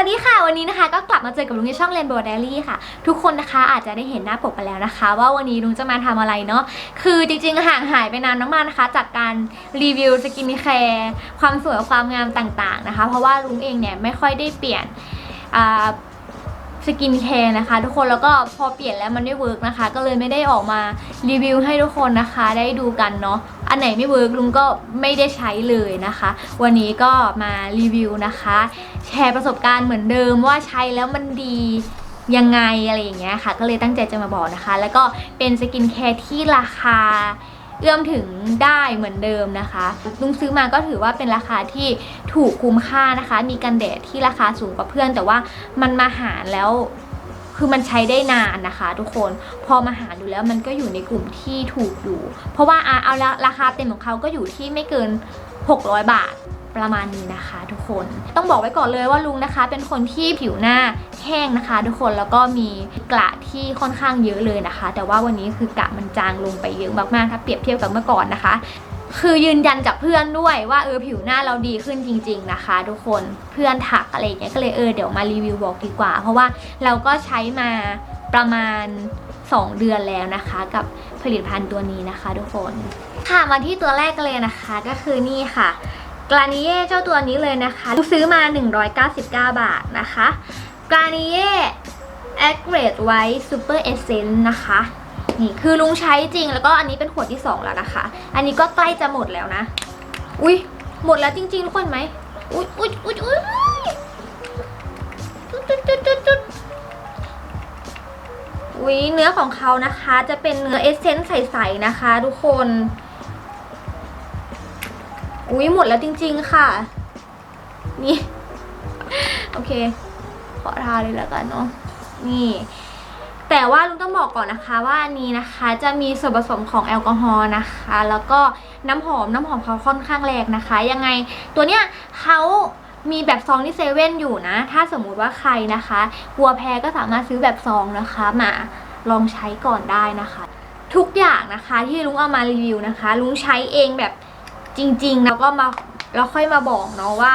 วัสดีค่ะ วันนี้นะคะก็กลับมาเจอกับลุงในช่อง Rainbow Diary ค่ะ ทุกคนนะคะอาจจะได้เห็นหน้าปกไปแล้วนะคะ ว่าวันนี้ลุงจะมาทำอะไรเนาะคือจริงๆห่างหายไปนานมากๆนะคะ จากการรีวิวสกินแคร์ความสวยความงามต่างๆนะคะ เพราะว่าลุงเองเนี่ยไม่ค่อยได้เปลี่ยนสกินแคร์นะคะ ทุกคนแล้วก็พอเปลี่ยนแล้วมันไม่เวิร์กนะคะ ก็เลยไม่ได้ออกมารีวิวให้ทุกคนนะคะ ได้ดูกันเนาะ อันไหนไม่เวิร์กลุงก็ไม่ได้ใช้เลยนะคะ วันนี้ก็มารีวิวนะคะ แชร์ประสบการณ์เหมือนเดิมว่าใช้แล้วมันดียังไงอะไรอย่างเงี้ยค่ะ ก็เลยตั้งใจจะมาบอกนะคะ แล้วก็เป็นสกินแคร์ที่ราคาเอื้อมถึงได้เหมือนเดิมนะคะลุงซื้อมาก็ถือว่าเป็นราคาที่ถูกคุ้มค่านะคะ มีกันแดดที่ราคาสูงกว่าเพื่อน แต่ว่ามันมาหารแล้ว คือมันใช้ได้นานนะคะ ทุกคนพอมาหารดูแล้วมันก็อยู่ในกลุ่มที่ถูกอยู่ เพราะว่าอะเอาราคาเต็มของเขาก็อยู่ที่ไม่เกิน 600 บาทประมาณนี้นะคะทุกคนต้องบอกไว้ก่อนเลยว่าลุงนะคะ เป็นคนที่ผิวหน้าแห้งนะคะ ทุกคนแล้วก็มีกระที่ค่อนข้างเยอะเลยนะคะ แต่ว่าวันนี้คือกระมันจางลงไปเยอะมากๆถ้าเปรียบเทียบกับเมื่อก่อนนะคะ คือยืนยันจากเพื่อนด้วยว่าเออผิวหน้าเราดีขึ้นจริง ๆนะคะ ทุกคนเพื่อนถักอะไรอย่างเงี้ยก็เลยเออเดี๋ยวมารีวิวบอกดีกว่า เพราะว่าเราก็ใช้มาประมาณ 2 เดือนแล้วนะคะ กับผลิตภัณฑ์ตัวนี้นะคะ ทุกคนค่ะมาที่ตัวแรกกันเลยนะคะก็คือนี่ค่ะกรานิเย่เจ้าตัวนี้เลยนะคะซื้อมา 199 บาทนะคะกรานิเย่ a g r a d e White Super Essence นะคะ นี่คือลุงใช้จริงแล้วก็อันนี้เป็นขวดที่2แล้วนะคะ อันนี้ก็ใกล้จะหมดแล้วนะ อุ้ยหมดแล้วจริงๆทุกคนไหมอุ้ยอุ้ยอุ้ยอุ้ยจุดจุดจุดจุดจุดอุ้ยเนื้อของเขานะคะ จะเป็นเนื้อเอเซนส์ใสๆนะคะ ทุกคน อุ้ยหมดแล้วจริง ๆ ค่ะ นี่ โอเค ขอทาเลยแล้วกันเนาะนี่ แต่ว่าลุงต้องบอกก่อนนะคะว่าอันนี้นะคะจะมีส่วนผสมของแอลกอฮอล์นะคะ แล้วก็น้ำหอมน้ำหอมเขาค่อนข้างแรงนะคะ ยังไงตัวเนี้ยเขามีแบบซองที่เซเว่นอยู่นะ ถ้าสมมุติว่าใครนะคะกลัวแพ้ก็สามารถซื้อแบบซองนะคะมาลองใช้ก่อนได้นะคะ ทุกอย่างนะคะที่ลุงเอามารีวิวนะคะ ลุงใช้เองแบบจริงๆ แล้วก็มาแล้วค่อยมาบอกเนาะว่า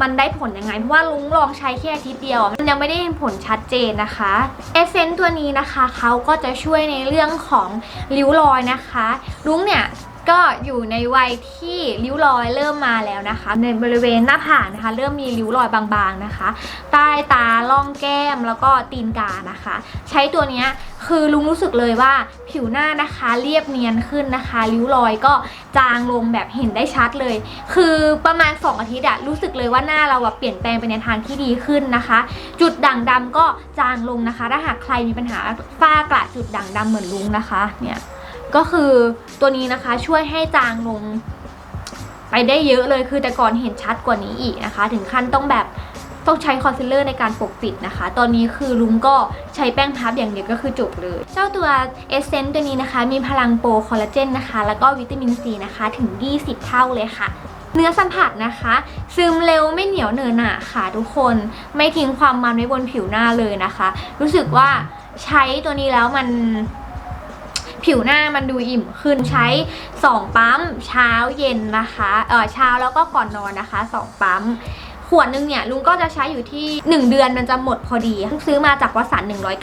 มันได้ผลยังไง เพราะว่าลุงลองใช้แค่อาทิตย์เดียว มันยังไม่ได้เห็นผลชัดเจนนะคะเอเซนต์ตัวนี้นะคะเขาก็จะช่วยในเรื่องของริ้วรอยนะคะ ลุงเนี่ย ก็อยู่ในวัยที่ริ้วรอยเริ่มมาแล้วนะคะ ในบริเวณหน้าผากนะคะ เริ่มมีริ้วรอยบางๆนะคะ ใต้ตาล่องแก้มแล้วก็ตีนกานะคะ ใช้ตัวนี้คือลุงรู้สึกเลยว่าผิวหน้านะคะเรียบเนียนขึ้นนะคะริ้วรอยก็จางลงแบบเห็นได้ชัดเลย คือประมาณ 2 อาทิตย์อะรู้สึกเลยว่าหน้าเราแบบเปลี่ยนแปลงไปในทางที่ดีขึ้นนะคะ จุดด่างดำก็จางลงนะคะ ถ้าหากใครมีปัญหาฝ้ากระจุดด่างดำเหมือนลุงนะคะเนี่ย ก็คือตัวนี้นะคะช่วยให้จางลงไปได้เยอะเลยคือแต่ก่อนเห็นชัดกว่านี้อีกนะคะ ถึงขั้นต้องแบบต้องใช้คอนซีลเลอร์ในการปกปิดนะคะ ตอนนี้คือลุงก็ใช้แป้งพับอย่างเดียวก็คือจบเลย เจ้าตัวเอเซนต์ตัวนี้นะคะ มีพลังโปรคอลลาเจนนะคะ แล้วก็วิตามินซีนะคะ ถึง 20 เท่าเลยค่ะ เนื้อสัมผัสนะคะ ซึมเร็วไม่เหนียวเนอะหนะค่ะทุกคน ไม่ทิ้งความมันไว้บนผิวหน้าเลยนะคะ รู้สึกว่าใช้ตัวนี้แล้วมัน ผิวหน้ามันดูอิ่มขึ้นใช้ 2 ปั๊มเช้าเย็นนะคะเออเช้าแล้วก็ก่อนนอนนะคะ 2 ปั๊มขวดหนึงเนี่ยลุงก็จะใช้อยู่ที่ 1 เดือนมันจะหมดพอดี ซื้อมาจากวัสัน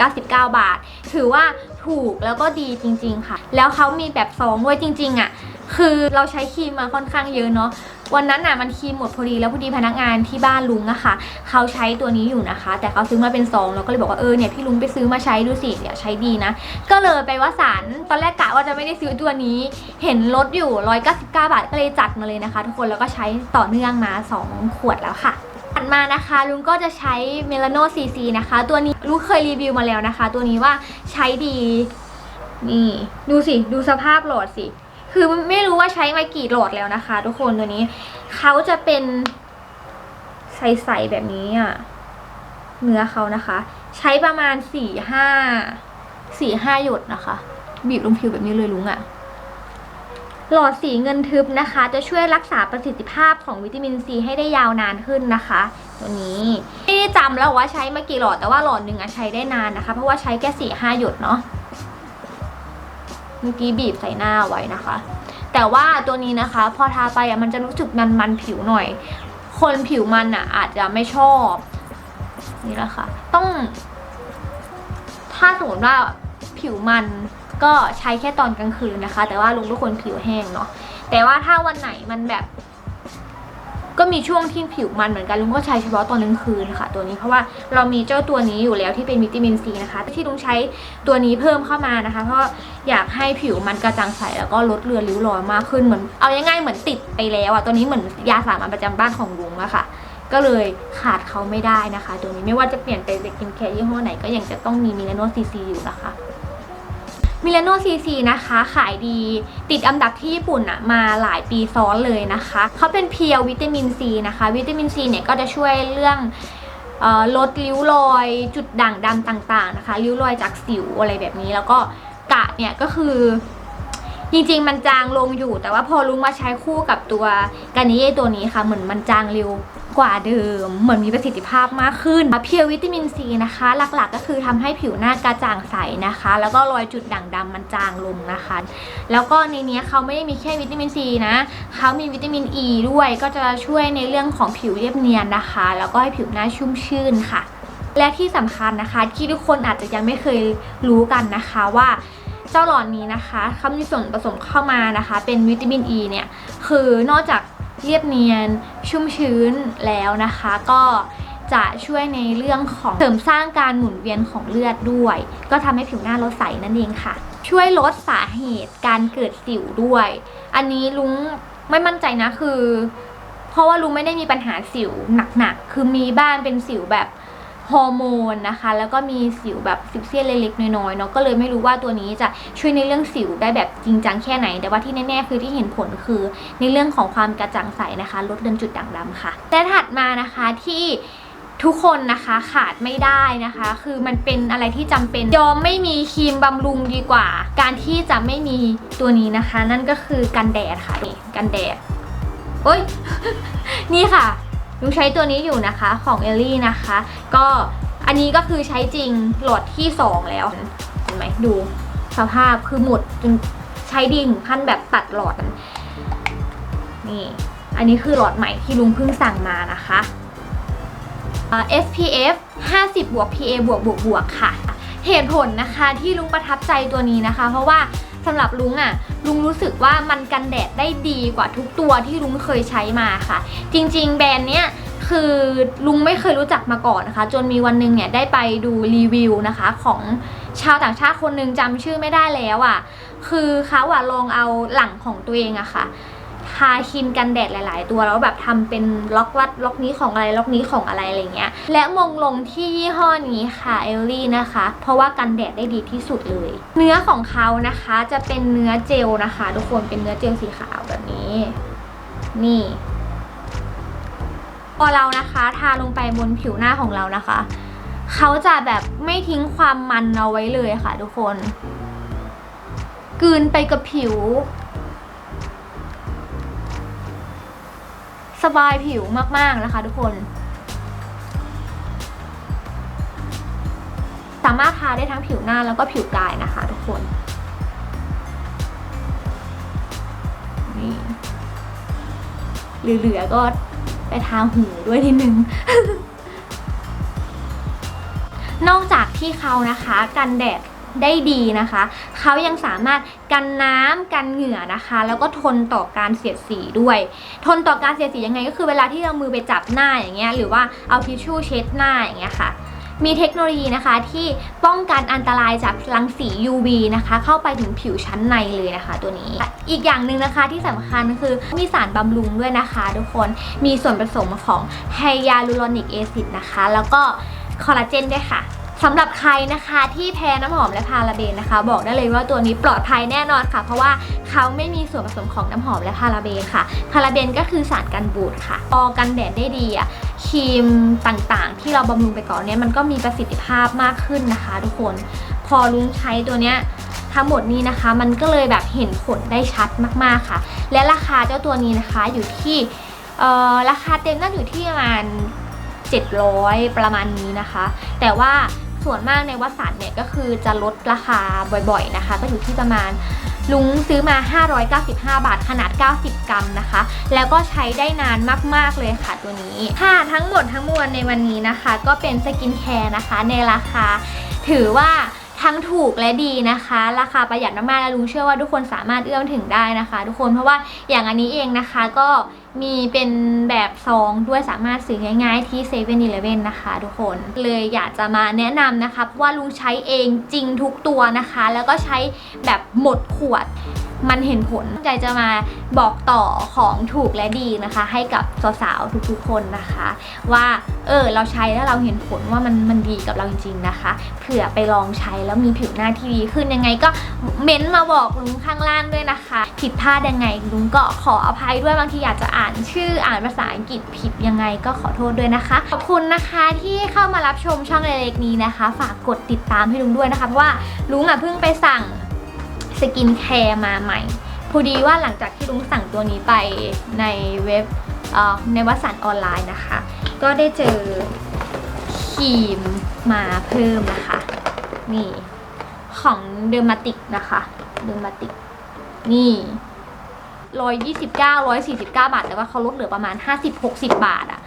199 บาท ถือว่าถูกแล้วก็ดีจริง ๆ ค่ะ แล้วเขามีแบบซองด้วยจริง ๆอะ คือเราใช้ครีมมาค่อนข้างเยอะเนาะวันนั้นน่ะมันครีมหมดพอดีแล้วพอดีพนักงานที่บ้านลุงอะค่ะเขาใช้ตัวนี้อยู่นะคะ แต่เขาซื้อมาเป็นซองเราก็เลยบอกว่าเออเนี่ยพี่ลุงไปซื้อมาใช้ดูสิเนี่ยใช้ดีนะ ก็เลยไปวัสันตอนแรกกะว่าจะไม่ได้ซื้อตัวนี้ เห็นลดอยู่199บาทก็เลยจัดมาเลยนะคะ ทุกคนแล้วก็ใช้ต่อเนื่องมา 2 ขวดแล้วค่ะถัดมานะคะลุงก็จะใช้เมลาโนซีซีนะคะ ตัวนี้ลุงเคยรีวิวมาแล้วนะคะ ตัวนี้ว่าใช้ดีนี่ดูสิดูสภาพหลอดสิ คือไม่รู้ว่าใช้มากี่หลอดแล้วนะคะ ทุกคนตัวนี้เขาจะเป็นใสๆแบบนี้อะเนื้อเขานะคะ ใช้ประมาณสี่ห้าสี่ห้าหยดนะคะ บีบลงผิวแบบนี้เลยลุงอะหลอดสีเงินทึบนะคะ จะช่วยรักษาประสิทธิภาพของวิตามินซีให้ได้ยาวนานขึ้นนะคะ ตัวนี้ไม่ได้จำแล้วว่าใช้มากี่หลอดแต่ว่าหลอดหนึ่งอะใช้ได้นานนะคะ เพราะว่าใช้แค่สี่ห้าหยดเนาะ เมื่อกี้บีบใส่หน้าไว้นะคะ แต่ว่าตัวนี้นะคะพอทาไปอะมันจะรู้สึกมันมันๆผิวหน่อย คนผิวมันอะอาจจะไม่ชอบ นี่แหละค่ะ ต้อง ถ้าสมมติว่าผิวมันก็ใช้แค่ตอนกลางคืนนะคะ แต่ว่าลุงทุกคนผิวแห้งเนาะแต่ว่าถ้าวันไหนมันแบบ ก็มีช่วงที่ผิวมันเหมือนกันลุงก็ใช้เฉพาะตอนกลางคืนค่ะ ตัวนี้เพราะว่าเรามีเจ้าตัวนี้อยู่แล้วที่เป็นวิตามินซีนะคะ ที่ลุงใช้ตัวนี้เพิ่มเข้ามานะคะ เพราะอยากให้ผิวมันกระจ่างใสแล้วก็ลดเลือนริ้วรอยมากขึ้นเหมือนเอาง่ายๆเหมือนติดไปแล้วอะตัวนี้เหมือนยาสามัญประจำบ้านของลุงอะค่ะ ก็เลยขาดเขาไม่ได้นะคะ ตัวนี้ไม่ว่าจะเปลี่ยนไปเป็นกินแคร์ยี่ห้อไหนก็ยังจะต้องมีมิลานโนซีซีอยู่นะคะ มิลานโนซีซีนะคะขายดีติดอันดับที่ญี่ปุ่นอะมาหลายปีซ้อนเลยนะคะเขาเป็นเพียววิตามินซีนะคะ วิตามินซีเนี่ยก็จะช่วยเรื่องออลดริ้วรอยจุดด่างดำต่างๆนะคะ ริ้วรอยจากสิวอะไรแบบนี้ แล้วก็กะเนี่ยก็คือ จริงๆ มันจางลงอยู่ แต่ว่าพอลุงมาใช้คู่กับตัวกานิเย่ตัวนี้ค่ะ เหมือนมันจางเร็ว กว่าเดิม เหมือนมีประสิทธิภาพมากขึ้นเพียววิตามินซีนะคะ หลักๆ ก็คือทำให้ผิวหน้ากระจ่างใสนะคะ แล้วก็รอยจุดด่างดำมันจางลงนะคะ แล้วก็ในนี้เขาไม่ได้มีแค่วิตามินซีนะเขามีวิตามินอ e ีด้วยก็จะช่วยในเรื่องของผิวเรียบเนียนนะคะ แล้วก็ให้ผิวหน้าชุ่มชื่นค่ะ และที่สำคัญนะคะ ที่ทุกคนอาจจะยังไม่เคยรู้กันนะคะว่าเจ้าหลอดนี้นะคะเขามีส่วนผสมเข้ามานะคะ เป็นวิตามินอ e ีเนี่ยคือนอกจาก เรียบเนียน ชุ่มชื้นแล้วนะคะ ก็จะช่วยในเรื่องของเสริมสร้างการหมุนเวียนของเลือดด้วย ก็ทำให้ผิวหน้าเราใสนั่นเองค่ะ ช่วยลดสาเหตุการเกิดสิวด้วย อันนี้ลุงไม่มั่นใจนะคือ เพราะว่าลุงไม่ได้มีปัญหาสิวหนักๆ คือมีบ้านเป็นสิวแบบ ฮอร์โมนนะคะ แล้วก็มีสิวแบบสิวเสี้ยนเล็กๆน้อยๆเนาะก็เลยไม่รู้ว่าตัวนี้จะช่วยในเรื่องสิวได้แบบจริงจังแค่ไหน แต่ว่าที่แน่ๆคือที่เห็นผลคือในเรื่องของความกระจ่างใสนะคะ ลดเลือนจุดด่างดำค่ะและถัดมานะคะที่ทุกคนนะคะขาดไม่ได้นะคะ คือมันเป็นอะไรที่จำเป็นยอมไม่มีครีมบำรุงดีกว่า การที่จะไม่มีตัวนี้นะคะ นั่นก็คือกันแดดค่ะนี่กันแดดโอ้ยนี่ค่ะ ลุงใช้ตัวนี้อยู่นะคะของเอลลี่นะคะ ก็อันนี้ก็คือใช้จริงหลอดที่ 2 แล้วเห็นไหมดูสภาพคือหมดจนใช้ดีถึงขั้นแบบตัดหลอดนี่อันนี้คือหลอดใหม่ที่ลุงเพิ่งสั่งมานะคะ SPF 50 บวก PA บวกบวกบวกค่ะ เหตุผลนะคะที่ลุงประทับใจตัวนี้นะคะ เพราะว่า สำหรับลุงอะ่ะลุงรู้สึกว่ามันกันแดดได้ดีกว่าทุกตัวที่ลุงเคยใช้มาค่ะ จริง ๆ แบรนด์เนี้ยคือลุงไม่เคยรู้จักมาก่อนนะคะ จนมีวันหนึ่งเนี่ยได้ไปดูรีวิวนะคะของชาวต่างชาติคนหนึ่งจำชื่อไม่ได้แล้วอะ่ะคือเขาอะลองเอาหลังของตัวเองอะค่ะาครีมกันแดดหลาย ๆ ตัวแล้วแบบทำเป็นล็อกวัดล็อกนี้ของอะไรล็อกนี้ของอะไรอะไรเงี้ย และมงลงที่ยี่ห้อนี้ค่ะเอลลี่นะคะ เพราะว่ากันแดดได้ดีที่สุดเลย เนื้อของเขานะคะจะเป็นเนื้อเจลนะคะ ทุกคนเป็นเนื้อเจลสีขาวแบบนี้ นี่พอเรานะคะทาลงไปบนผิวหน้าของเรานะคะเขาจะแบบไม่ทิ้งความมันเอาไว้เลยค่ะ ทุกคนกืนไปกับผิว สบายผิวมากๆนะคะทุกคน สามารถทาได้ทั้งผิวหน้าแล้วก็ผิวกายนะคะทุกคนนี่เหลือๆก็ไปทาหูด้วยทีนึงนอกจากที่เขานะคะ กันแดด ได้ดีนะคะ เขายังสามารถกันน้ำกันเหงื่อนะคะ แล้วก็ทนต่อการเสียดสีด้วย ทนต่อการเสียดสียังไงก็คือเวลาที่เรามือไปจับหน้าอย่างเงี้ยหรือว่าเอาทิชชู่เช็ดหน้าอย่างเงี้ยค่ะมีเทคโนโลยีนะคะที่ป้องกันอันตรายจากรังสี UV นะคะ เข้าไปถึงผิวชั้นในเลยนะคะตัวนี้ อีกอย่างหนึ่งนะคะที่สำคัญคือมีสารบำรุงด้วยนะคะ ทุกคนมีส่วนผสมของไฮยาลูรอนิกแอซิดนะคะ แล้วก็คอลลาเจนด้วยค่ะ สำหรับใครนะคะที่แพ้น้ำหอมและพาราเบนนะคะ บอกได้เลยว่าตัวนี้ปลอดภัยแน่นอนค่ะ เพราะว่าเขาไม่มีส่วนผสมของน้ำหอมและพาราเบนค่ะ พาราเบนก็คือสารกันบูดค่ะพอกันแดดได้ดีอะครีมต่างๆ ที่เราบำรุงไปก่อนเนี้ยมันก็มีประสิทธิภาพมากขึ้นนะคะ ทุกคนพอลุงใช้ตัวเนี้ยทั้งหมดนี้นะคะ มันก็เลยแบบเห็นผลได้ชัดมากๆค่ะ และราคาเจ้าตัวนี้นะคะอยู่ที่เอ่อราคาเต็มน่าอยู่ที่ประมาณ700 ประมาณนี้นะคะ แต่ว่า ส่วนมากในวัดสันเนี่ยก็คือจะลดราคาบ่อยๆนะคะ ก็อยู่ที่ประมาณลุงซื้อมา 595 บาท ขนาด 90 กรัมนะคะ แล้วก็ใช้ได้นานมาก ๆ เลยค่ะตัวนี้ ค่ะ ทั้งหมดทั้งมวลในวันนี้นะคะ ก็เป็นสกินแคร์นะคะ ในราคาถือว่า ทั้งถูกและดีนะคะ ราคาประหยัดมากๆและลุงเชื่อว่าทุกคนสามารถเอื้อมถึงได้นะคะ ทุกคนเพราะว่าอย่างอันนี้เองนะคะก็มีเป็นแบบซองด้วยสามารถซื้อง่ายๆที่7 e เ e ่ e อนะคะทุกคนเลยอยากจะมาแนะนำนะคะเพราะว่าลุงใช้เองจริงทุกตัวนะคะ แล้วก็ใช้แบบหมดขวด มันเห็นผลใจจะมาบอกต่อของถูกและดีนะคะ ให้กับสาวๆทุกๆคนนะคะ ว่าเออเราใช้แล้วเราเห็นผลว่ามันมันดีกับเราจริงๆนะคะเผื่อไปลองใช้แล้วมีผิวหน้าที่ดีขึ้นยังไงก็เม้นต์มาบอกลุงข้างล่างด้วยนะคะ ผิดพลาดยังไงลุงก็ขออภัยด้วยบางทีอยากจะอ่านชื่ออ่านภาษาอังกฤษผิดยังไงก็ขอโทษด้วยนะคะ ขอบคุณนะคะที่เข้ามารับชมช่องเล็กๆนี้นะคะ ฝากกดติดตามให้ลุงด้วยนะคะเพราะว่าลุงอะเพิ่งไปสั่ง สกินแคร์มาใหม่ พอดีว่าหลังจากที่ลุงสั่งตัวนี้ไปในเว็บในวัสันออนไลน์นะคะ ก็ได้เจอครีมมาเพิ่มนะคะ นี่ของเดอร์มาติกนะคะ เดอร์มาติก นี่ร้อยยี่สิบเก้าร้อยสี่สิบเก้าบาท แต่ว่าเขาลดเหลือประมาณห้าสิบหกสิบบาทอะ่ะ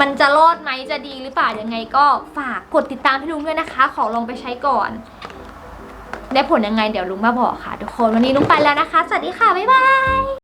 มันจะรอดไหมจะดีหรือเปล่ายังไงก็ฝากกดติดตามให้ลุงด้วยนะคะ ขอลองไปใช้ก่อน ได้ผลยังไงเดี๋ยวลุงมาบอกค่ะ ทุกคนวันนี้ลุงไปแล้วนะคะ สวัสดีค่ะ บ๊ายบาย